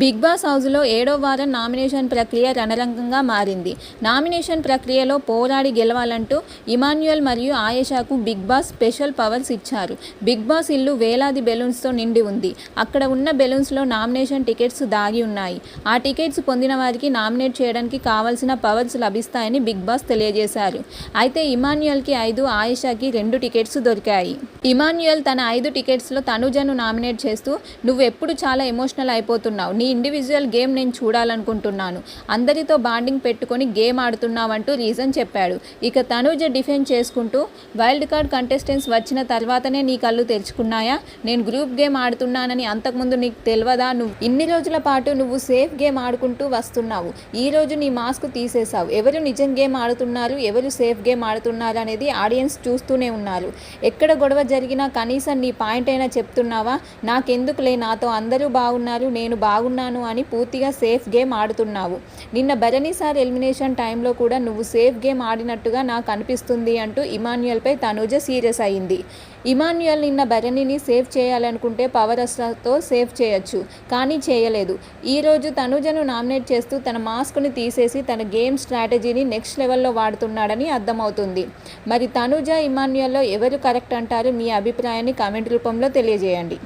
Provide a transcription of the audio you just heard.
Big boss హౌస్లో ఏడో వారం నామినేషన్ ప్రక్రియ రణరంగంగా మారింది. నామినేషన్ ప్రక్రియలో పోరాడి గెలవాలంటూ ఇమాన్యుయల్ మరియు ఆయేషాకు బిగ్ బాస్ స్పెషల్ పవర్స్ ఇచ్చారు. బిగ్ బాస్ ఇల్లు వేలాది బెలూన్స్తో నిండి ఉంది. అక్కడ ఉన్న బెలూన్స్లో నామినేషన్ టికెట్స్ దాగి ఉన్నాయి. ఆ టికెట్స్ పొందిన వారికి నామినేట్ చేయడానికి కావాల్సిన పవర్స్ లభిస్తాయని బిగ్ బాస్ తెలియజేశారు. అయితే ఇమాన్యుయల్కి ఐదు ఆయేషాకి రెండు టికెట్స్ దొరికాయి. ఇమాన్యుయల్ తన ఐదు టికెట్స్లో తనుజను నామినేట్ చేస్తూ నువ్వు ఎప్పుడు చాలా ఎమోషనల్ అయిపోతున్నావు. నీ ఇండివిజువల్ గేమ్ నేను చూడాలనుకుంటున్నాను. అందరితో బాండింగ్ పెట్టుకొని గేమ్ ఆడుతున్నావంటూ రీజన్ చెప్పాడు. ఇక తనుజ డిఫెండ్ చేసుకుంటూ వైల్డ్ కార్డ్ కంటెస్టెంట్స్ వచ్చిన తర్వాతనే నీ కళ్ళు తెరుచుకున్నాయా? నేను గ్రూప్ గేమ్ ఆడుతున్నానని అంతకుముందు నీకు తెలియదా? నువ్వు ఇన్ని రోజుల పాటు నువ్వు సేఫ్ గేమ్ ఆడుకుంటూ వస్తున్నావు. ఈ రోజు నీ మాస్క్ తీసేశావు. ఎవరు నిజం గేమ్ ఆడుతున్నారు? ఎవరు సేఫ్ గేమ్ ఆడుతున్నారు? అనేది ఆడియన్స్ చూస్తూనే ఉన్నారు. ఎక్కడ గొడవ జరిగినా కనీసం నీ పాయింట్ అయినా చెప్తున్నావా? నాకెందుకులే? నాతో అందరూ బాగున్నారు. నేను బాగున్నాను అని పూర్తిగా సేఫ్ గేమ్ ఆడుతున్నావు. నిన్న భరణి సార్ ఎలిమినేషన్ టైంలో కూడా నువ్వు సేఫ్ గేమ్ ఆడినట్టుగా నాకు అనిపిస్తుంది అంటూ ఇమాన్యుయల్పై తనూజ సీరియస్ అయింది. ఇమాన్యుయల్ నిన్న భరణిని సేవ్ చేయాలనుకుంటే పవర్ అస్త్రతో సేవ్ చేయొచ్చు కానీ చేయలేదు. ఈరోజు తనుజను నామినేట్ చేస్తూ తన మాస్క్ని తీసేసి తన గేమ్ స్ట్రాటజీని నెక్స్ట్ లెవెల్లో వాడుతున్నాడని అర్థమవుతుంది. మరి తనుజ ఇమాన్యుయల్లో ఎవరు కరెక్ట్ అంటారు మీ అభిప్రాయాన్ని కామెంట్ రూపంలో తెలియజేయండి.